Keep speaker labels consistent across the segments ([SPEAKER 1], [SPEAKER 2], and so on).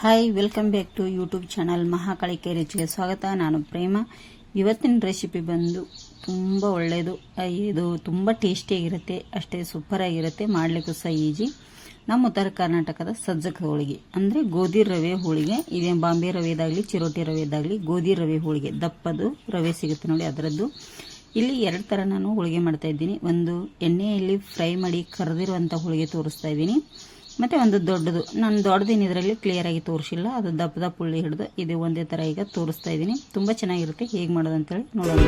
[SPEAKER 1] Hi welcome back to YouTube channel ಮಹಾಕಳಿಕೆ ರುಚಿಗೆ ಸ್ವಾಗತ ನಾನು ಪ್ರೇಮ ಇವತ್ತಿನ ರೆಸಿಪಿ ಬಂದು ತುಂಬ ಒಳ್ಳೆಯದು ಇದು ತುಂಬ ಟೇಸ್ಟಿಯಾಗಿರುತ್ತೆ ಅಷ್ಟೇ ಸೂಪರ್ ಆಗಿರುತ್ತೆ ಮಾಡಲಿಕ್ಕೂ ಸಹ ಈಜಿ ನಮ್ಮ ಉತ್ತರ ಕರ್ನಾಟಕದ ಸಜ್ಜಕ ಹೋಳಿಗೆ ಅಂದರೆ ಗೋಧಿ ರವೆ ಹೋಳಿಗೆ ಇದೇ ಬಾಂಬೆ ರವೆದಾಗಲಿ ಚಿರೋಟಿ ರವೆದಾಗಲಿ ಗೋಧಿ ರವೆ ಹೋಳಿಗೆ ದಪ್ಪದು ರವೆ ಸಿಗುತ್ತೆ ನೋಡಿ ಅದರದ್ದು ಇಲ್ಲಿ ಎರಡು ಥರ ನಾನು ಹೋಳಿಗೆ ಮಾಡ್ತಾ ಇದ್ದೀನಿ ಒಂದು ಎಣ್ಣೆಯಲ್ಲಿ ಫ್ರೈ ಮಾಡಿ ಕರೆದಿರುವಂಥ ಹೋಳಿಗೆ ತೋರಿಸ್ತಾ ಇದ್ದೀನಿ ಮತ್ತೆ ಒಂದು ದೊಡ್ಡದು. ನಾನು ದೊಡ್ಡದೇನು ಇದರಲ್ಲಿ ಕ್ಲಿಯರ್ ಆಗಿ ತೋರಿಸಿಲ್ಲ. ಅದು ದಪ್ಪ ದಪ್ಪ ಉಳ್ಳಿ ಹಿಡಿದು ಇದು ಒಂದೇ ಥರ ಈಗ ತೋರಿಸ್ತಾ ಇದ್ದೀನಿ ತುಂಬ ಚೆನ್ನಾಗಿರುತ್ತೆ. ಹೇಗೆ ಮಾಡೋದು ಅಂತೇಳಿ ನೋಡೋಣ.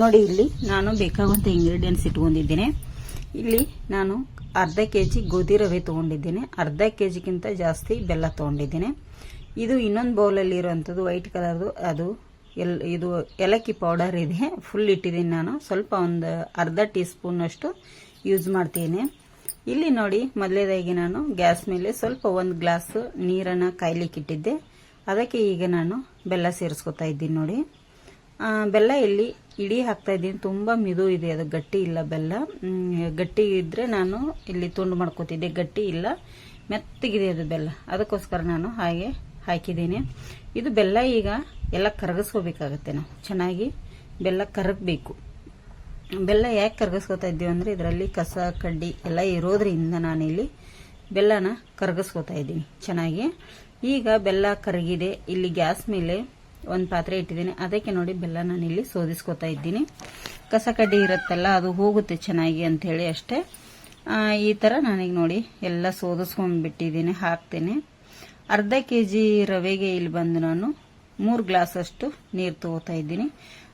[SPEAKER 1] ನೋಡಿ, ಇಲ್ಲಿ ನಾನು ಬೇಕಾಗುವಂಥ ಇಂಗ್ರೀಡಿಯೆಂಟ್ಸ್ ಇಟ್ಕೊಂಡಿದ್ದೇನೆ. ಇಲ್ಲಿ ನಾನು ಅರ್ಧ ಕೆ ಜಿ ಗೋಧಿ ರವೆ ತೊಗೊಂಡಿದ್ದೇನೆ. ಅರ್ಧ ಕೆ ಜಿಗಿಂತ ಜಾಸ್ತಿ ಬೆಲ್ಲ ತೊಗೊಂಡಿದ್ದೇನೆ. ಇದು ಇನ್ನೊಂದು ಬೌಲಲ್ಲಿ ಇರುವಂಥದ್ದು ವೈಟ್ ಕಲರ್ದು ಅದು ಎಲ್, ಇದು ಏಲಕ್ಕಿ ಪೌಡರ್ ಇದೆ. ಫುಲ್ ಇಟ್ಟಿದ್ದೀನಿ ನಾನು. ಸ್ವಲ್ಪ ಒಂದು ಅರ್ಧ ಟೀ ಸ್ಪೂನಷ್ಟು ಯೂಸ್ ಮಾಡ್ತೀನಿ. ಇಲ್ಲಿ ನೋಡಿ, ಮೊದಲೇದಾಗಿ ನಾನು ಗ್ಯಾಸ್ ಮೇಲೆ ಸ್ವಲ್ಪ ಒಂದು ಗ್ಲಾಸ್ ನೀರನ್ನು ಕಾಯ್ಲಿಕ್ಕೆ ಇಟ್ಟಿದ್ದೆ. ಅದಕ್ಕೆ ಈಗ ನಾನು ಬೆಲ್ಲ ಸೇರಿಸ್ಕೊತಾ ಇದ್ದೀನಿ ನೋಡಿ. ಬೆಲ್ಲ ಇಲ್ಲಿ ಇಡೀ ಹಾಕ್ತಾ ಇದ್ದೀನಿ. ತುಂಬ ಮಿದು ಇದೆ. ಅದು ಗಟ್ಟಿ ಇಲ್ಲ ಬೆಲ್ಲ. ಗಟ್ಟಿ ಇದ್ದರೆ ನಾನು ಇಲ್ಲಿ ತುಂಡು ಮಾಡ್ಕೋತಿದ್ದೆ. ಗಟ್ಟಿ ಇಲ್ಲ. ಮೆತ್ತಗಿದೆ ಅದು ಬೆಲ್ಲ. ಅದಕ್ಕೋಸ್ಕರ ನಾನು ಹಾಗೆ ಹಾಕಿದ್ದೀನಿ. ಇದು ಬೆಲ್ಲ ಈಗ ಎಲ್ಲ ಕರಗಿಸ್ಕೋಬೇಕಾಗತ್ತೆ ನಾವು. ಚೆನ್ನಾಗಿ ಬೆಲ್ಲ ಕರಗಬೇಕು. ಬೆಲ್ಲ ಯಾಕೆ ಕರಗಿಸ್ಕೋತಾ ಇದ್ದೀವಿ ಅಂದರೆ ಇದರಲ್ಲಿ ಕಸ, ಕಡ್ಡಿ ಎಲ್ಲ ಇರೋದ್ರಿಂದ ನಾನಿಲ್ಲಿ ಬೆಲ್ಲನ ಕರಗಿಸ್ಕೋತಾ ಇದ್ದೀನಿ ಚೆನ್ನಾಗಿ. ಈಗ ಬೆಲ್ಲ ಕರಗಿದೆ. ಇಲ್ಲಿ ಗ್ಯಾಸ್ ಮೇಲೆ ಒಂದು ಪಾತ್ರೆ ಇಟ್ಟಿದ್ದೀನಿ. ಅದಕ್ಕೆ ನೋಡಿ ಬೆಲ್ಲ ನಾನಿಲ್ಲಿ ಸೋದಿಸ್ಕೋತಾ ಇದ್ದೀನಿ. ಕಸ, ಕಡ್ಡಿ ಇರುತ್ತಲ್ಲ, ಅದು ಹೋಗುತ್ತೆ ಚೆನ್ನಾಗಿ ಅಂಥೇಳಿ ಅಷ್ಟೇ. ಈ ಥರ ನಾನೀಗ ನೋಡಿ ಎಲ್ಲ ಸೋದಿಸ್ಕೊಂಡ್ಬಿಟ್ಟಿದ್ದೀನಿ, ಹಾಕ್ತೇನೆ. ಅರ್ಧ ಕೆ ಜಿ ರವೆಗೆ ಇಲ್ಲಿ ಬಂದು ನಾನು ಮೂರು ಗ್ಲಾಸ್ ಅಷ್ಟು ನೀರು ತಗೋತಾ ಇದ್ದೀನಿ.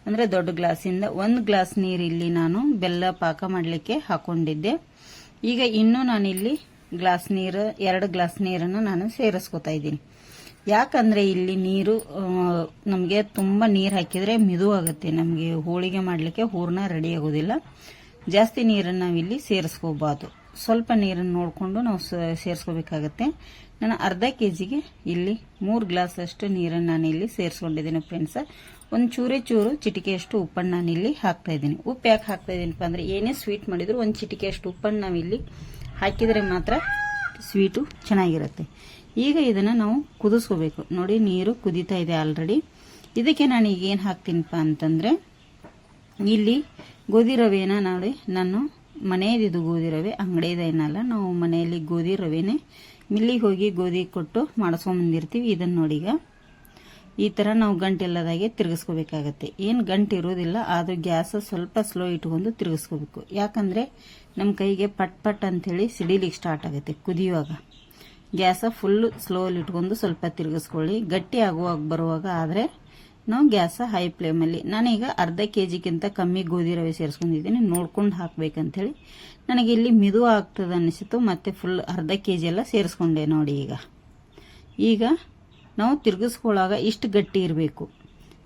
[SPEAKER 1] ಅಂದರೆ ದೊಡ್ಡ ಗ್ಲಾಸಿಂದ ಒಂದು ಗ್ಲಾಸ್ ನೀರು ಇಲ್ಲಿ ನಾನು ಬೆಲ್ಲ ಪಾಕ ಮಾಡಲಿಕ್ಕೆ ಹಾಕೊಂಡಿದ್ದೆ. ಈಗ ಇನ್ನೂ ನಾನಿಲ್ಲಿ ಗ್ಲಾಸ್ ನೀರು, ಎರಡು ಗ್ಲಾಸ್ ನೀರನ್ನು ನಾನು ಸೇರಿಸ್ಕೋತಾ ಇದ್ದೀನಿ. ಯಾಕಂದರೆ ಇಲ್ಲಿ ನೀರು ನಮಗೆ ತುಂಬ ನೀರು ಹಾಕಿದರೆ ಮಿದು ಆಗುತ್ತೆ. ನಮಗೆ ಹೋಳಿಗೆ ಮಾಡಲಿಕ್ಕೆ ಹೂರ್ಣ ರೆಡಿ ಆಗೋದಿಲ್ಲ. ಜಾಸ್ತಿ ನೀರನ್ನು ನಾವಿಲ್ಲಿ ಸೇರಿಸ್ಕೋಬಾರ್ದು ಸ್ವಲ್ಪ ನೀರನ್ನು ನೋಡಿಕೊಂಡು ನಾವು ಸೇರಿಸ್ಕೋಬೇಕಾಗತ್ತೆ. ನಾನು ಅರ್ಧ ಕೆ ಜಿಗೆ ಇಲ್ಲಿ ಮೂರು ಗ್ಲಾಸ್ ಅಷ್ಟು ನೀರನ್ನು ನಾನು ಇಲ್ಲಿ ಸೇರಿಸ್ಕೊಂಡಿದ್ದೀನಿ ಫ್ರೆಂಡ್ಸ್. ಒಂದು ಚೂರೇ ಚೂರು ಚಿಟಿಕೆಯಷ್ಟು ಉಪ್ಪನ್ನು ನಾನು ಇಲ್ಲಿ ಹಾಕ್ತಾ ಇದ್ದೀನಿ. ಉಪ್ಪು ಯಾಕೆ ಹಾಕ್ತಾ ಇದ್ದೀನಪ್ಪ ಅಂದರೆ ಏನೇ ಸ್ವೀಟ್ ಮಾಡಿದ್ರು ಒಂದು ಚಿಟಿಕೆಯಷ್ಟು ಉಪ್ಪನ್ನು ಇಲ್ಲಿ ಹಾಕಿದರೆ ಮಾತ್ರ ಸ್ವೀಟು ಚೆನ್ನಾಗಿರುತ್ತೆ. ಈಗ ಇದನ್ನು ನಾವು ಕುದಿಸ್ಕೋಬೇಕು. ನೋಡಿ ನೀರು ಕುದೀತಾ ಇದೆ ಆಲ್ರೆಡಿ. ಇದಕ್ಕೆ ನಾನು ಈಗ ಏನು ಹಾಕ್ತೀನಪ್ಪ ಅಂತಂದರೆ ಇಲ್ಲಿ ಗೋಧಿ ರವೆಯನ್ನು ನೋಡಿ ನಾನು ಮನೆಯದಿದು ಗೋಧಿ ರವೆ ಅಂಗಡಿಯದೇನಲ್ಲ ನಾವು ಮನೆಯಲ್ಲಿ ಗೋಧಿ ರವೆನೇ ಮಿಲ್ಲಿಗೆ ಹೋಗಿ ಗೋಧಿ ಕೊಟ್ಟು ಮಾಡಿಸ್ಕೊಂಬಂದಿರ್ತೀವಿ ಇದನ್ನು ನೋಡಿ ಈಗ ಈ ಥರ ನಾವು ಗಂಟೆಲ್ಲದಾಗೆ ತಿರುಗಿಸ್ಕೋಬೇಕಾಗತ್ತೆ. ಏನು ಗಂಟು ಇರೋದಿಲ್ಲ, ಆದರೂ ಗ್ಯಾಸ್ ಸ್ವಲ್ಪ ಸ್ಲೋ ಇಟ್ಕೊಂಡು ತಿರುಗಿಸ್ಕೋಬೇಕು. ಯಾಕಂದರೆ ನಮ್ಮ ಕೈಗೆ ಪಟ್ ಪಟ್ ಅಂಥೇಳಿ ಸಿಡಿಲಿಕ್ಕೆ ಸ್ಟಾರ್ಟ್ ಆಗುತ್ತೆ ಕುದಿಯುವಾಗ. ಗ್ಯಾಸ ಫುಲ್ ಸ್ಲೋಲಿ ಇಟ್ಕೊಂಡು ಸ್ವಲ್ಪ ತಿರುಗಿಸ್ಕೊಳ್ಳಿ. ಗಟ್ಟಿ ಆಗುವಾಗ ಬರುವಾಗ ಆದರೆ ನಾವು ಗ್ಯಾಸ ಹೈ ಫ್ಲೇಮಲ್ಲಿ. ನಾನೀಗ ಅರ್ಧ ಕೆ ಜಿಗಿಂತ ಕಮ್ಮಿ ಗೋಧಿ ರವೆ ಸೇರಿಸ್ಕೊಂಡಿದ್ದೀನಿ. ನೋಡ್ಕೊಂಡು ಹಾಕ್ಬೇಕಂಥೇಳಿ ನನಗೆ ಇಲ್ಲಿ ಮಿದು ಆಗ್ತದೆ ಅನಿಸಿತು ಮತ್ತೆ ಫುಲ್ ಅರ್ಧ ಕೆ ಜಿ ಎಲ್ಲ ಸೇರಿಸ್ಕೊಂಡೆ ನೋಡಿ ಈಗ. ಈಗ ನಾವು ತಿರುಗಿಸ್ಕೊಳ್ಳಾಗ ಇಷ್ಟು ಗಟ್ಟಿ ಇರಬೇಕು.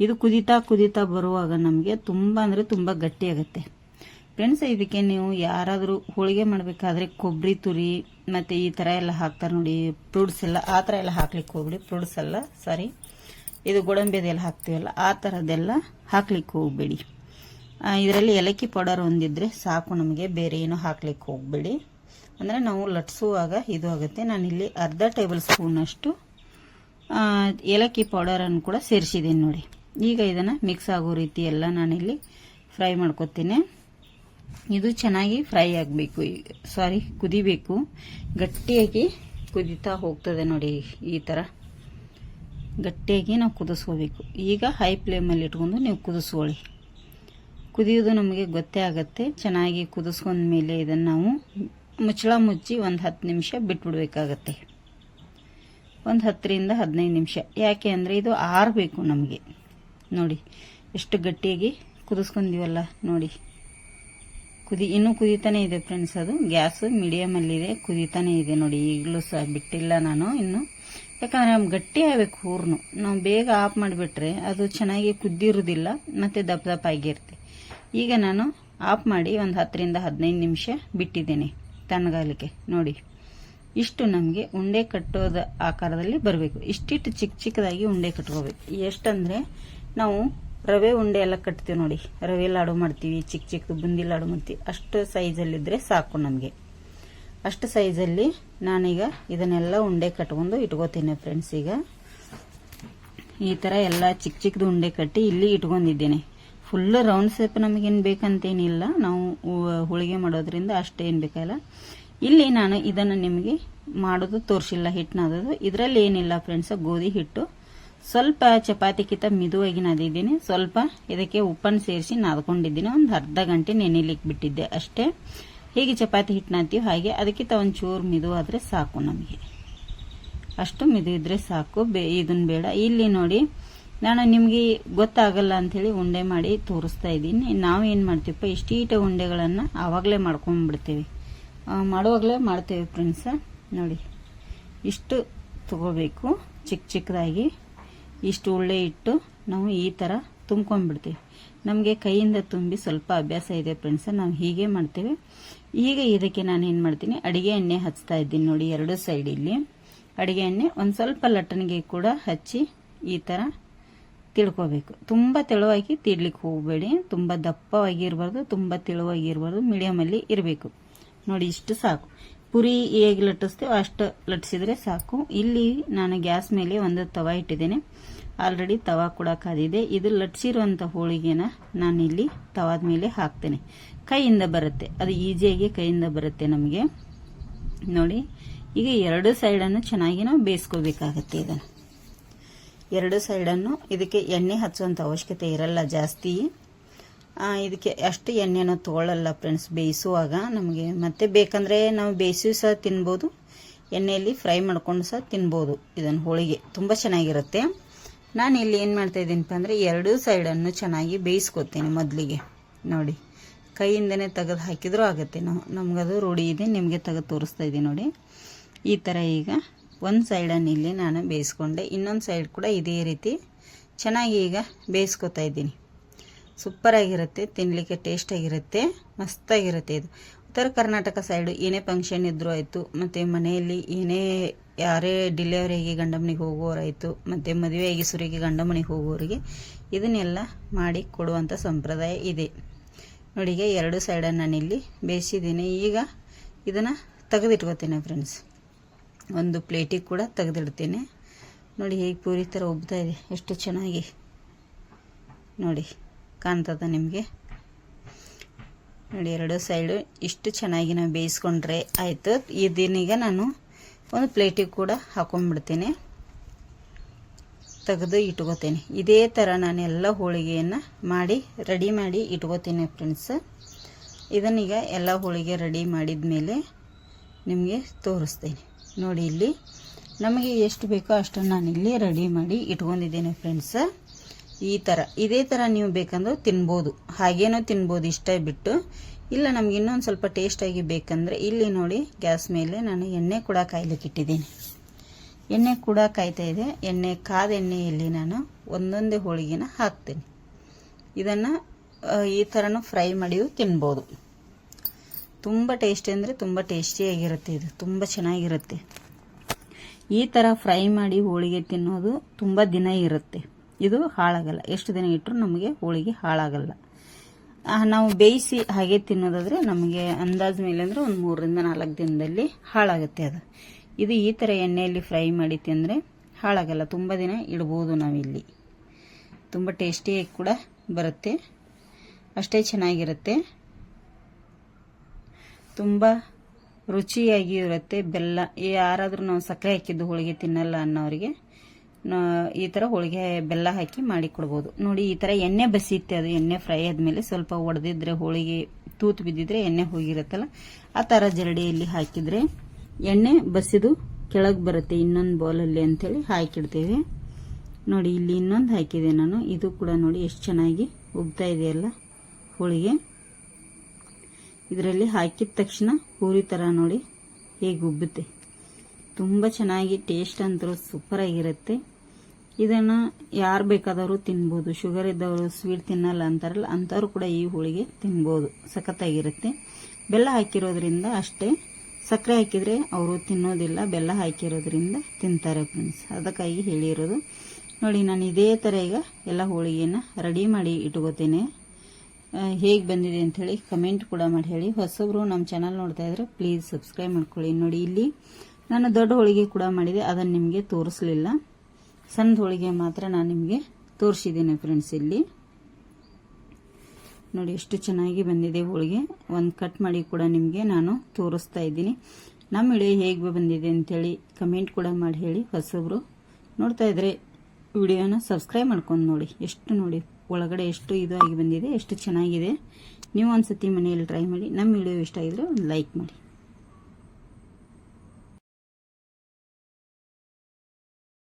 [SPEAKER 1] ಇದು ಕುದಿತಾ ಕುದಿತಾ ಬರುವಾಗ ನಮಗೆ ತುಂಬ ಅಂದರೆ ತುಂಬ ಗಟ್ಟಿ ಆಗುತ್ತೆ. ಫ್ರೆಂಡ್ಸ್ ಇದಕ್ಕೆ ನೀವು ಯಾರಾದರೂ ಹೋಳಿಗೆ ಮಾಡಬೇಕಾದ್ರೆ ಕೊಬ್ಬರಿ ತುರಿ, ಮತ್ತು ಈ ಥರ ಎಲ್ಲ ಹಾಕ್ತಾರೆ ನೋಡಿ. ಫ್ರೂಟ್ಸ್ ಎಲ್ಲ, ಆ ಥರ ಎಲ್ಲ ಹಾಕ್ಲಿಕ್ಕೆ ಹೋಗ್ಬಿಡಿ. ಫ್ರೂಟ್ಸ್ ಎಲ್ಲ ಸಾರಿ ಇದು ಗೋಡಂಬಿದೆಲ್ಲ ಹಾಕ್ತೀವಲ್ಲ, ಆ ಥರದ್ದೆಲ್ಲ ಹಾಕ್ಲಿಕ್ಕೆ ಹೋಗಬೇಡಿ. ಇದರಲ್ಲಿ ಏಲಕ್ಕಿ ಪೌಡರ್ ಒಂದಿದ್ರೆ ಸಾಕು ನಮಗೆ, ಬೇರೆ ಏನೂ ಹಾಕ್ಲಿಕ್ಕೆ ಹೋಗಬೇಡಿ. ಅಂದರೆ ನಾವು ಲಟ್ಸುವಾಗ ಇದು ಆಗುತ್ತೆ. ನಾನಿಲ್ಲಿ ಅರ್ಧ ಟೇಬಲ್ ಸ್ಪೂನಷ್ಟು ಏಲಕ್ಕಿ ಪೌಡರನ್ನು ಕೂಡ ಸೇರಿಸಿದ್ದೀನಿ ನೋಡಿ. ಈಗ ಇದನ್ನು ಮಿಕ್ಸ್ ಆಗೋ ರೀತಿ ಎಲ್ಲ ನಾನಿಲ್ಲಿ ಫ್ರೈ ಮಾಡ್ಕೊತೀನಿ. ಇದು ಚೆನ್ನಾಗಿ ಫ್ರೈ ಆಗಬೇಕು. ಸಾರಿ ಕುದಿಬೇಕು. ಗಟ್ಟಿಯಾಗಿ ಕುದಿತಾ ಹೋಗ್ತದೆ ನೋಡಿ ಈ ಥರ ಗಟ್ಟಿಯಾಗಿ ನಾವು ಕುದಿಸ್ಕೋಬೇಕು. ಈಗ ಹೈ ಫ್ಲೇಮಲ್ಲಿ ಇಟ್ಕೊಂಡು ನೀವು ಕುದಿಸ್ಕೊಳ್ಳಿ. ಕುದಿಯೋದು ನಮಗೆ ಗೊತ್ತೇ ಆಗುತ್ತೆ. ಚೆನ್ನಾಗಿ ಕುದಿಸ್ಕೊಂಡ ಮೇಲೆ ಇದನ್ನು ನಾವು ಮುಚ್ಚಳ ಮುಚ್ಚಿ ಒಂದು ಹತ್ತು ನಿಮಿಷ ಬಿಟ್ಬಿಡ್ಬೇಕಾಗತ್ತೆ. ಒಂದು ಹತ್ತರಿಂದ ಹದಿನೈದು ನಿಮಿಷ. ಯಾಕೆ ಅಂದರೆ ಇದು ಆರಬೇಕು ನಮಗೆ. ನೋಡಿ, ಎಷ್ಟು ಗಟ್ಟಿಯಾಗಿ ಕುದಿಸ್ಕೊಂಡಿವಲ್ಲ ನೋಡಿ. ಕುದಿ, ಇನ್ನೂ ಕುದೀತಾನೆ ಇದೆ ಫ್ರೆಂಡ್ಸ್ ಅದು. ಗ್ಯಾಸ್ ಮೀಡಿಯಮಲ್ಲಿದೆ ಕುದೀತಾನೆ ಇದೆ ನೋಡಿ. ಈಗಲೂ ಸಹ ಬಿಟ್ಟಿಲ್ಲ ನಾನು ಇನ್ನು. ಯಾಕಂದರೆ ನಮ್ಗೆ ಗಟ್ಟಿ ಆಗ್ಬೇಕು ಹೂರ್ನು ನಾವು ಬೇಗ ಆಫ್ ಮಾಡಿಬಿಟ್ರೆ ಅದು ಚೆನ್ನಾಗಿ ಕುದ್ದಿರೋದಿಲ್ಲ. ಮತ್ತು ದಪ್ಪ ದಪ್ಪ ಆಗಿರುತ್ತೆ ಈಗ ನಾನು ಆಫ್ ಮಾಡಿ ಒಂದು ಹತ್ತರಿಂದ ಹದಿನೈದು ನಿಮಿಷ ಬಿಟ್ಟಿದ್ದೇನೆ ತಣ್ಣಗಾಗಲಿಕ್ಕೆ. ನೋಡಿ. ಇಷ್ಟು ನಮಗೆ ಉಂಡೆ ಕಟ್ಟೋದ ಆಕಾರದಲ್ಲಿ ಬರಬೇಕು. ಇಷ್ಟಿಟ್ಟು ಚಿಕ್ಕ ಚಿಕ್ಕದಾಗಿ ಉಂಡೆ ಕಟ್ಕೋಬೇಕು. ಎಷ್ಟಂದರೆ ನಾವು ರವೆ ಉಂಡೆ ಎಲ್ಲ ಕಟ್ತೀವಿ ನೋಡಿ. ರವೆ ಲಾಡು ಮಾಡ್ತೀವಿ ಚಿಕ್ಕ ಚಿಕ್ಕದು ಬುಂದಿ ಲಾಡು ಮಾಡ್ತೀವಿ. ಅಷ್ಟು ಸೈಜಲ್ಲಿದ್ದರೆ ಸಾಕು ನಮಗೆ. ಅಷ್ಟು ಸೈಜಲ್ಲಿ ನಾನೀಗ ಇದನ್ನೆಲ್ಲ ಉಂಡೆ ಕಟ್ಕೊಂಡು ಇಟ್ಕೋತೀನಿ ಫ್ರೆಂಡ್ಸ್ ಈಗ. ಈ ಥರ ಎಲ್ಲ ಚಿಕ್ಕ ಚಿಕ್ಕದು ಉಂಡೆ ಕಟ್ಟಿ ಇಲ್ಲಿ ಇಟ್ಕೊಂಡಿದ್ದೇನೆ. ಫುಲ್ ರೌಂಡ್ ಶೇಪ್ ನಮಗೇನು ಬೇಕಂತೇನಿಲ್ಲ. ನಾವು ಹೋಳಿಗೆ ಮಾಡೋದ್ರಿಂದ ಅಷ್ಟೇನು ಬೇಕಲ್ಲ. ಇಲ್ಲಿ ನಾನು ಇದನ್ನು ನಿಮಗೆ ಮಾಡೋದು ತೋರಿಸಿಲ್ಲ ಹಿಟ್ಟನ್ನಾದದು ನಾದೋದು ಇದರಲ್ಲಿ ಏನಿಲ್ಲ ಫ್ರೆಂಡ್ಸ್ ಗೋಧಿ ಹಿಟ್ಟು. ಸ್ವಲ್ಪ ಚಪಾತಿಗಿಂತ ಮಿದುವಾಗಿ ನಾದಿದ್ದೀನಿ. ಸ್ವಲ್ಪ ಇದಕ್ಕೆ ಉಪ್ಪನ್ನು ಸೇರಿಸಿ ನಾದ್ಕೊಂಡಿದ್ದೀನಿ. ಒಂದು ಅರ್ಧ ಗಂಟೆ ನೆನೆಲಿಕ್ಕೆ ಬಿಟ್ಟಿದ್ದೆ ಅಷ್ಟೇ. ಹೇಗೆ ಚಪಾತಿ ಹಿಟ್ಟು ನಾದ್ತೀವಿ ಹಾಗೆ ಅದಕ್ಕಿಂತ ಒಂಚೂರು ಮಿದು ಆದರೆ ಸಾಕು ನಮಗೆ. ಅಷ್ಟು ಮಿದು ಇದ್ರೆ ಸಾಕು. ಬೇ ಇದನ್ನು ಬೇಡ. ಇಲ್ಲಿ ನೋಡಿ, ನಾನು ನಿಮಗೆ ಗೊತ್ತಾಗಲ್ಲ ಅಂಥೇಳಿ ಉಂಡೆ ಮಾಡಿ ತೋರಿಸ್ತಾ ಇದ್ದೀನಿ. ನಾವು ಏನು ಮಾಡ್ತೀವಪ್ಪ ಇಷ್ಟೀಟ ಉಂಡೆಗಳನ್ನು ಆವಾಗಲೇ ಮಾಡ್ಕೊಂಡ್ಬಿಡ್ತೀವಿ ಮಾಡುವಾಗಲೇ ಮಾಡ್ತೇವೆ ಫ್ರೆಂಡ್ಸ ನೋಡಿ, ಇಷ್ಟು ತಗೋಬೇಕು ಚಿಕ್ಕ ಚಿಕ್ಕದಾಗಿ ಇಷ್ಟು ಉಳ್ಳೆ ಇಟ್ಟು ನಾವು ಈ ಥರ ತುಂಬ್ಕೊಂಡ್ಬಿಡ್ತೀವಿ. ನಮಗೆ ಕೈಯಿಂದ ತುಂಬಿ ಸ್ವಲ್ಪ ಅಭ್ಯಾಸ ಇದೆ ಫ್ರೆಂಡ್ಸ್ ನಾವು ಹೀಗೆ ಮಾಡ್ತೇವೆ. ಈಗ ಇದಕ್ಕೆ ನಾನು ಏನು ಮಾಡ್ತೀನಿ, ಅಡುಗೆ ಎಣ್ಣೆ ಹಚ್ತಾ ಇದ್ದೀನಿ ನೋಡಿ ಎರಡು ಸೈಡ್ ಇಲ್ಲಿ. ಅಡಿಗೆ ಎಣ್ಣೆ ಒಂದು ಸ್ವಲ್ಪ ಲಟ್ಟಣಿಗೆ ಕೂಡ ಹಚ್ಚಿ ಈ ಥರ ತಿಳ್ಕೋಬೇಕು. ತುಂಬ ತೆಳುವಾಗಿ ತಿಡ್ಲಿಕ್ಕೆ ಹೋಗಬೇಡಿ. ತುಂಬ ದಪ್ಪವಾಗಿರಬಾರ್ದು, ತುಂಬ ತೆಳುವಾಗಿರಬಾರ್ದು ಮೀಡಿಯಮಲ್ಲಿ ಇರಬೇಕು. ನೋಡಿ ಇಷ್ಟು ಸಾಕು. ಪುರಿ ಹೇಗೆ ಲಟ್ಟಿಸ್ತೇವೆ ಅಷ್ಟು ಲಟ್ಟಿಸಿದರೆ ಸಾಕು. ಇಲ್ಲಿ ನಾನು ಗ್ಯಾಸ್ ಮೇಲೆ ಒಂದು ತವ ಇಟ್ಟಿದ್ದೇನೆ. ಆಲ್ರೆಡಿ ತವ ಕೂಡ ಕಾದಿದೆ. ಇದು ಲಟ್ಸಿರುವಂಥ ಹೋಳಿಗೆನ ನಾನು ಇಲ್ಲಿ ತವಾದ ಮೇಲೆ ಹಾಕ್ತೇನೆ. ಕೈಯಿಂದ ಬರುತ್ತೆ. ಅದು ಈಸಿಯಾಗಿ ಕೈಯಿಂದ ಬರುತ್ತೆ ನಮಗೆ. ನೋಡಿ, ಈಗ ಎರಡು ಸೈಡನ್ನು ಚೆನ್ನಾಗಿ ನಾವು ಬೇಯಿಸ್ಕೋಬೇಕಾಗತ್ತೆ ಇದನ್ನು. ಎರಡು ಸೈಡನ್ನು ಇದಕ್ಕೆ ಎಣ್ಣೆ ಹಚ್ಚುವಂಥ ಅವಶ್ಯಕತೆ ಇರಲ್ಲ ಜಾಸ್ತಿ. ಇದಕ್ಕೆ ಅಷ್ಟು ಎಣ್ಣೆನ ತಗೊಳ್ಳಲ್ಲ ಫ್ರೆಂಡ್ಸ್ ಬೇಯಿಸುವಾಗ ನಮಗೆ. ಮತ್ತೆ ಬೇಕಂದರೆ ನಾವು ಬೇಯಿಸಿ ಸಹ ತಿನ್ಬೋದು. ಎಣ್ಣೆಯಲ್ಲಿ ಫ್ರೈ ಮಾಡ್ಕೊಂಡು ಸಹ ತಿನ್ಬೋದು ಇದನ್ನು ಹೋಳಿಗೆ. ತುಂಬ ಚೆನ್ನಾಗಿರುತ್ತೆ. ನಾನು ಇಲ್ಲಿ ಏನು ಮಾಡ್ತಾ ಇದ್ದೀನಿಪ್ಪ ಅಂದರೆ ಎರಡೂ ಸೈಡನ್ನು ಚೆನ್ನಾಗಿ ಬೇಯಿಸ್ಕೊತೀನಿ ಮೊದಲಿಗೆ. ನೋಡಿ, ಕೈಯಿಂದನೇ ತೆಗೆದು ಹಾಕಿದ್ರೂ ಆಗುತ್ತೆ. ನಾವು ನಮಗದು ರೂಢಿ ಇದೆ, ನಿಮಗೆ ತೆಗೆದು ತೋರಿಸ್ತಾ ಇದ್ದೀನಿ ನೋಡಿ. ಈ ಥರ ಈಗ ಒಂದು ಸೈಡನ್ನು ಇಲ್ಲಿ ನಾನು ಬೇಯಿಸ್ಕೊಂಡೆ. ಇನ್ನೊಂದು ಸೈಡ್ ಕೂಡ ಇದೇ ರೀತಿ ಚೆನ್ನಾಗಿ ಈಗ ಬೇಯಿಸ್ಕೊತಾ ಇದ್ದೀನಿ. ಸೂಪರಾಗಿರುತ್ತೆ ತಿನ್ನಲಿಕ್ಕೆ ಟೇಸ್ಟಾಗಿರುತ್ತೆ, ಮಸ್ತಾಗಿರುತ್ತೆ ಇದು. ಉತ್ತರ ಕರ್ನಾಟಕ ಸೈಡು ಏನೇ ಫಂಕ್ಷನ್ ಇದ್ದರೂ ಆಯಿತು, ಮತ್ತು ಮನೆಯಲ್ಲಿ ಏನೇ ಯಾರೇ ಡಿಲೆವರಿಗೆ ಗಂಡಮ್ಮನಿಗೆ ಮನೆಗೆ ಹೋಗೋರಾಯಿತು ಮತ್ತು ಮದುವೆಯಾಗಿ ಸುರಿಗೆ ಹೋಗೋವರಿಗೆ ಹೋಗೋರಿಗೆ ಇದನ್ನೆಲ್ಲ ಮಾಡಿ ಕೊಡುವಂಥ ಸಂಪ್ರದಾಯ ಇದೆ. ನೋಡಿಗೆ ಎರಡು ಸೈಡನ್ನು ನಾನಿಲ್ಲಿ ಬೇಯಿಸಿದ್ದೀನಿ. ಈಗ ಇದನ್ನು ತೆಗೆದಿಟ್ಕೋತೇನೆ ಫ್ರೆಂಡ್ಸ್. ಒಂದು ಪ್ಲೇಟಿಗೆ ಕೂಡ ತೆಗೆದಿಡ್ತೀನಿ. ನೋಡಿ ಹೇಗೆ ಪೂರಿ ಥರ ಉಬ್ತಾ ಇದೆ, ಎಷ್ಟು ಚೆನ್ನಾಗಿ. ನೋಡಿ. ಕಾಣ್ತದ ನಿಮಗೆ? ನೋಡಿ, ಎರಡು ಸೈಡು ಇಷ್ಟು ಚೆನ್ನಾಗಿ ನಾವು ಬೇಯಿಸ್ಕೊಂಡ್ರೆ ಆಯಿತು. ಇದನ್ನೀಗ ನಾನು ಒಂದು ಪ್ಲೇಟಿಗೆ ಕೂಡ ಹಾಕೊಂಡ್ಬಿಡ್ತೀನಿ ತೆಗೆದು ಇಟ್ಕೋತೀನಿ. ಇದೇ ಥರ ನಾನು ಎಲ್ಲ ಹೋಳಿಗೆಯನ್ನು ಮಾಡಿ ರೆಡಿ ಮಾಡಿ ಇಟ್ಕೋತೀನಿ ಫ್ರೆಂಡ್ಸ್ ಇದನ್ನೀಗ ಎಲ್ಲ ಹೋಳಿಗೆ ರೆಡಿ ಮಾಡಿದ ಮೇಲೆ ನಿಮಗೆ ತೋರಿಸ್ತೀನಿ. ನೋಡಿ ಇಲ್ಲಿ ನಮಗೆ ಎಷ್ಟು ಬೇಕೋ ಅಷ್ಟನ್ನು ನಾನಿಲ್ಲಿ ರೆಡಿ ಮಾಡಿ ಇಟ್ಕೊಂಡಿದ್ದೀನಿ ಫ್ರೆಂಡ್ಸ್ ಈ ಥರ ಇದೇ ಥರ ನೀವು ಬೇಕಂದ್ರೆ ತಿನ್ಬೋದು. ಹಾಗೇನೋ ತಿನ್ಬೋದು ಇಷ್ಟ ಬಿಟ್ಟು. ಇಲ್ಲ, ನಮ್ಗೆ ಇನ್ನೊಂದು ಸ್ವಲ್ಪ ಟೇಸ್ಟಾಗಿ ಬೇಕಂದರೆ ಇಲ್ಲಿ ನೋಡಿ ಗ್ಯಾಸ್ ಮೇಲೆ ನಾನು ಎಣ್ಣೆ ಕೂಡ ಕಾಯ್ಲಿಕ್ಕೆ ಇಟ್ಟಿದ್ದೀನಿ. ಎಣ್ಣೆ ಕೂಡ ಕಾಯ್ತಾ ಇದೆ. ಎಣ್ಣೆ, ಕಾದ ಎಣ್ಣೆಯಲ್ಲಿ ನಾನು ಒಂದೊಂದೇ ಹೋಳಿಗೆನ ಹಾಕ್ತೀನಿ. ಇದನ್ನು ಈ ಥರನೂ ಫ್ರೈ ಮಾಡಿಯೂ ತಿನ್ಬೋದು. ತುಂಬ ಟೇಸ್ಟಿ ಅಂದರೆ ತುಂಬ ಟೇಸ್ಟಿಯಾಗಿರುತ್ತೆ ಇದು. ತುಂಬ ಚೆನ್ನಾಗಿರುತ್ತೆ. ಈ ಥರ ಫ್ರೈ ಮಾಡಿ ಹೋಳಿಗೆ ತಿನ್ನೋದು ತುಂಬ ದಿನ ಇರುತ್ತೆ. ಇದು ಹಾಳಾಗಲ್ಲ. ಎಷ್ಟು ದಿನ ಇಟ್ಟರು ನಮಗೆ ಹೋಳಿಗೆ ಹಾಳಾಗಲ್ಲ. ನಾವು ಬೇಯಿಸಿ ಹಾಗೆ ತಿನ್ನೋದಾದರೆ ನಮಗೆ ಅಂದಾಜು ಮೇಲೆ ಅಂದರೆ ಒಂದು ಮೂರರಿಂದ ನಾಲ್ಕು ದಿನದಲ್ಲಿ ಹಾಳಾಗುತ್ತೆ ಅದು. ಇದು ಈ ಥರ ಎಣ್ಣೆಯಲ್ಲಿ ಫ್ರೈ ಮಾಡಿ ತಿಂದರೆ ಹಾಳಾಗಲ್ಲ. ತುಂಬ ದಿನ ಇಡ್ಬೋದು ನಾವಿಲ್ಲಿ. ತುಂಬ ಟೇಸ್ಟಿಯಾಗಿ ಕೂಡ ಬರುತ್ತೆ. ಅಷ್ಟೇ ಚೆನ್ನಾಗಿರುತ್ತೆ. ತುಂಬ ರುಚಿಯಾಗಿ ಇರುತ್ತೆ ಬೆಲ್ಲ. ಯಾರಾದರೂ ನಾವು ಸಕ್ಕರೆ ಹಾಕಿದ್ದು ಹೋಳಿಗೆ ತಿನ್ನಲ್ಲ ಅನ್ನೋರಿಗೆ ಈ ಥರ ಹೋಳಿಗೆ ಬೆಲ್ಲ ಹಾಕಿ ಮಾಡಿ ಕೊಡ್ಬೋದು. ನೋಡಿ, ಈ ಥರ ಎಣ್ಣೆ ಬಸಿಯುತ್ತೆ ಅದು, ಎಣ್ಣೆ ಫ್ರೈ ಆದಮೇಲೆ ಸ್ವಲ್ಪ ಒಡೆದಿದ್ರೆ ಹೋಳಿಗೆ ತೂತು ಬಿದ್ದಿದ್ರೆ ಎಣ್ಣೆ ಹೋಗಿರುತ್ತಲ್ಲ, ಆ ಥರ ಜರಡಿಯಲ್ಲಿ ಹಾಕಿದರೆ ಎಣ್ಣೆ ಬಸಿದು ಕೆಳಗೆ ಬರುತ್ತೆ, ಇನ್ನೊಂದು ಬೌಲಲ್ಲಿ ಅಂಥೇಳಿ ಹಾಕಿಡ್ತೇವೆ. ನೋಡಿ, ಇಲ್ಲಿ ಇನ್ನೊಂದು ಹಾಕಿದೆ ನಾನು. ಇದು ಕೂಡ ನೋಡಿ ಎಷ್ಟು ಚೆನ್ನಾಗಿ ಉಗ್ತಾ ಇದೆಯಲ್ಲ ಹೋಳಿಗೆ. ಇದರಲ್ಲಿ ಹಾಕಿದ ತಕ್ಷಣ ಪೂರಿ ಥರ ನೋಡಿ ಹೇಗೆ ಉಬ್ಬುತ್ತೆ. ತುಂಬ ಚೆನ್ನಾಗಿ ಟೇಸ್ಟ್ ಅಂತೂ ಸೂಪರಾಗಿರುತ್ತೆ ಇದನ್ನು ಯಾರು ಬೇಕಾದವರು ತಿನ್ಬೋದು. ಶುಗರ್ ಇದ್ದವರು ಸ್ವೀಟ್ ತಿನ್ನಲ್ಲ ಅಂತಾರಲ್ಲ, ಅಂಥವ್ರು ಕೂಡ ಈ ಹೋಳಿಗೆ ತಿನ್ಬೋದು. ಸಖತ್ತಾಗಿರುತ್ತೆ. ಬೆಲ್ಲ ಹಾಕಿರೋದ್ರಿಂದ ಅಷ್ಟೇ. ಸಕ್ಕರೆ ಹಾಕಿದರೆ ಅವರು ತಿನ್ನೋದಿಲ್ಲ, ಬೆಲ್ಲ ಹಾಕಿರೋದ್ರಿಂದ ತಿಂತಾರೆ ಫ್ರೆಂಡ್ಸ್ ಅದಕ್ಕಾಗಿ ಹೇಳಿರೋದು. ನೋಡಿ, ನಾನು ಇದೇ ಥರ ಈಗ ಎಲ್ಲ ಹೋಳಿಗೆನ ರೆಡಿ ಮಾಡಿ ಇಟ್ಕೋತೇನೆ. ಹೇಗೆ ಬಂದಿದೆ ಅಂಥೇಳಿ ಕಮೆಂಟ್ ಕೂಡ ಮಾಡಿ ಹೇಳಿ. ಹೊಸಬ್ರು ನಮ್ಮ ಚಾನಲ್ ನೋಡ್ತಾ ಇದ್ರೆ ಪ್ಲೀಸ್ ಸಬ್ಸ್ಕ್ರೈಬ್ ಮಾಡ್ಕೊಳ್ಳಿ. ನೋಡಿ, ಇಲ್ಲಿ ನಾನು ದೊಡ್ಡ ಹೋಳಿಗೆ ಕೂಡ ಮಾಡಿದೆ, ಅದನ್ನು ನಿಮಗೆ ತೋರಿಸಲಿಲ್ಲ. ಸಣ್ಣ ಹೋಳಿಗೆ ಮಾತ್ರ ನಾನು ನಿಮಗೆ ತೋರಿಸಿದ್ದೀನಿ ಫ್ರೆಂಡ್ಸ್ ಇಲ್ಲಿ. ನೋಡಿ, ಎಷ್ಟು ಚೆನ್ನಾಗಿ ಬಂದಿದೆ ಹೋಳಿಗೆ. ಒಂದು ಕಟ್ ಮಾಡಿ ಕೂಡ ನಿಮಗೆ ನಾನು ತೋರಿಸ್ತಾ ಇದ್ದೀನಿ. ನಮ್ಮ ವಿಡಿಯೋ ಹೇಗೆ ಬಂದಿದೆ ಅಂತೇಳಿ ಕಮೆಂಟ್ ಕೂಡ ಮಾಡಿ ಹೇಳಿ ಹೊಸಬ್ರು. ನೋಡ್ತಾ ಇದ್ರೆ ವಿಡಿಯೋನ ಸಬ್ಸ್ಕ್ರೈಬ್ ಮಾಡ್ಕೊಂಡು ನೋಡಿ. ಎಷ್ಟು ನೋಡಿ, ಒಳಗಡೆ ಎಷ್ಟು ಇದು ಆಗಿ ಬಂದಿದೆ, ಎಷ್ಟು ಚೆನ್ನಾಗಿದೆ. ನೀವು ಒಂದ್ಸತಿ ಮನೆಯಲ್ಲಿ ಟ್ರೈ ಮಾಡಿ, ನಮ್ಮ ವಿಡಿಯೋ ಇಷ್ಟ ಆಗಿದ್ರೆ ಒಂದು ಲೈಕ್ ಮಾಡಿ.